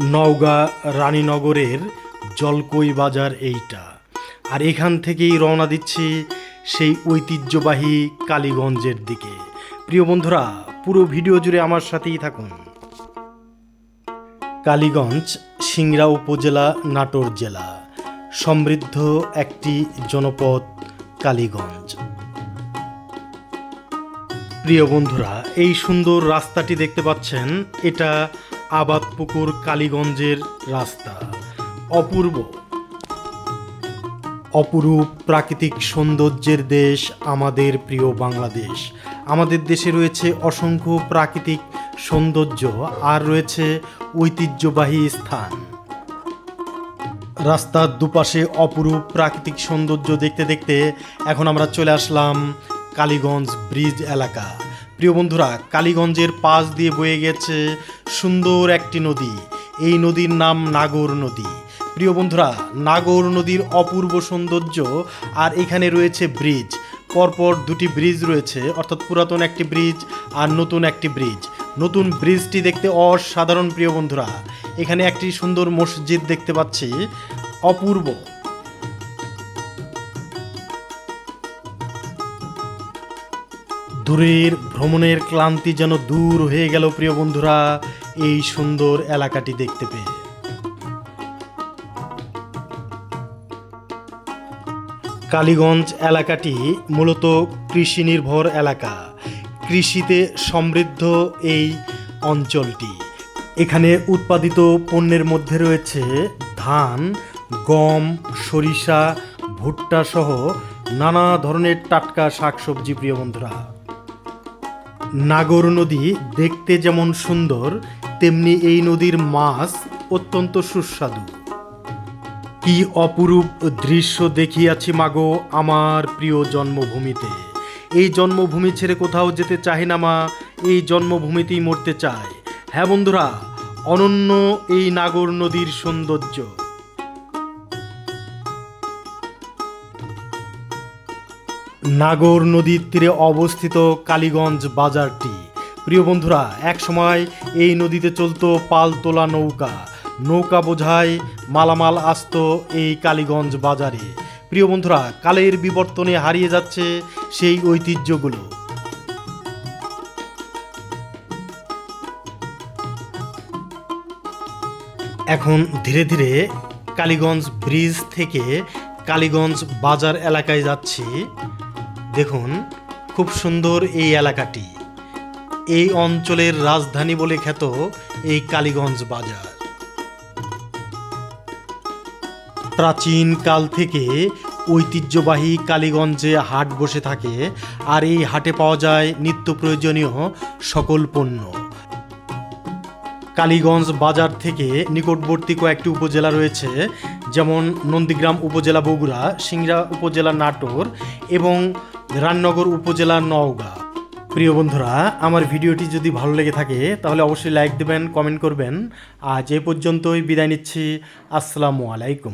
নওগাঁ রানীনগরের জলকই বাজার এইটা। আর এখান থেকেই রওনা দিচ্ছি সেই ঐতিহ্যবাহী কালীগঞ্জের দিকে। প্রিয় বন্ধুরা, পুরো ভিডিও জুড়ে আমার সাথেই থাকুন। কালীগঞ্জ, সিংড়া উপজেলা, নাটোর জেলা। সমৃদ্ধ একটি জনপদ কালীগঞ্জ। প্রিয় বন্ধুরা, এই সুন্দর রাস্তাটি দেখতে পাচ্ছেন, এটা আবাদপুকুর কালীগঞ্জের রাস্তা। অপূর্ব। অপরূপ প্রাকৃতিক সৌন্দর্যের দেশ আমাদের প্রিয় বাংলাদেশ। আমাদের দেশে রয়েছে অসংখ্য প্রাকৃতিক সৌন্দর্য আর রয়েছে ঐতিহ্যবাহী স্থান। রাস্তার দুপাশে অপরূপ প্রাকৃতিক সৌন্দর্য দেখতে দেখতে এখন আমরা চলে আসলাম কালীগঞ্জ ব্রিজ এলাকা। প্রিয় বন্ধুরা, কালীগঞ্জের পাশ দিয়ে বয়ে গেছে সুন্দর একটি নদী। এই নদীর নাম নাগর নদী। প্রিয় বন্ধুরা, নাগর নদীর অপূর্ব সৌন্দর্য আর এখানে রয়েছে ব্রিজ। পরপর দুটি ব্রিজ রয়েছে, অর্থাৎ পুরাতন একটি ব্রিজ আর নতুন একটি ব্রিজ। নতুন ব্রিজটি দেখতে অসাধারণ, প্রিয় বন্ধুরা। এখানে একটি সুন্দর মসজিদ দেখতে পাচ্ছি। অপূর্ব। দূরের ভ্রমণের ক্লান্তি যেন দূর হয়ে গেল, প্রিয় বন্ধুরা। এই সুন্দর এলাকাটি দেখতে পেয়ে। কালীগঞ্জ এলাকাটি মূলত কৃষি নির্ভর এলাকা। কৃষিতে সমৃদ্ধ এই অঞ্চলটি। এখানে উৎপাদিত পণ্যের মধ্যে রয়েছে ধান, গম, সরিষা, ভুট্টা সহ নানা ধরনের টাটকা শাকসবজি, প্রিয় বন্ধুরা। নাগর নদী দেখতে যেমন সুন্দর, তেমনি এই নদীর মাছ অত্যন্ত সুস্বাদু। কি অপরূপ দৃশ্য দেখিয়াছি মাগো আমার প্রিয় জন্মভূমিতে। এই জন্মভূমি ছেড়ে কোথাও যেতে চাহে না মা, এই জন্মভূমিতেই মরতে চায়। হ্যাঁ বন্ধুরা, অনন্য এই নাগর নদীর সৌন্দর্য। নাগর নদীর তীরে অবস্থিত কালীগঞ্জ বাজারটি। প্রিয় বন্ধুরা, এক সময় এই নদীতে চলতো পাল তোলা নৌকা। নৌকা বোঝায় মালামাল আসত এই কালীগঞ্জ বাজারে। প্রিয় বন্ধুরা, কালের বিবর্তনে হারিয়ে যাচ্ছে সেই ঐতিহ্যগুলো। এখন ধীরে ধীরে কালীগঞ্জ ব্রিজ থেকে কালীগঞ্জ বাজার এলাকায় যাচ্ছি। দেখুন, খুব সুন্দর এই এলাকাটি। এই অঞ্চলের রাজধানী বলে খ্যাত এই কালীগঞ্জ বাজার। প্রাচীন কাল থেকে ঐতিহ্যবাহী কালীগঞ্জে হাট বসে থাকে, আর এই হাটে পাওয়া যায় নিত্য প্রয়োজনীয় সকল পণ্য। কালীগঞ্জ বাজার থেকে নিকটবর্তী কয়েকটি উপজেলা রয়েছে, যেমন নন্দীগ্রাম উপজেলা বগুড়া, সিংড়া উপজেলা নাটোর এবং রামনগর উপজেলা নওগাঁ। প্রিয় বন্ধুরা, আমার ভিডিওটি যদি ভালো লেগে থাকে, তাহলে অবশ্যই লাইক দেবেন কমেন্ট করবেন। আজ এ পর্যন্তই, বিদায় নিচ্ছি। আসসালামু আলাইকুম।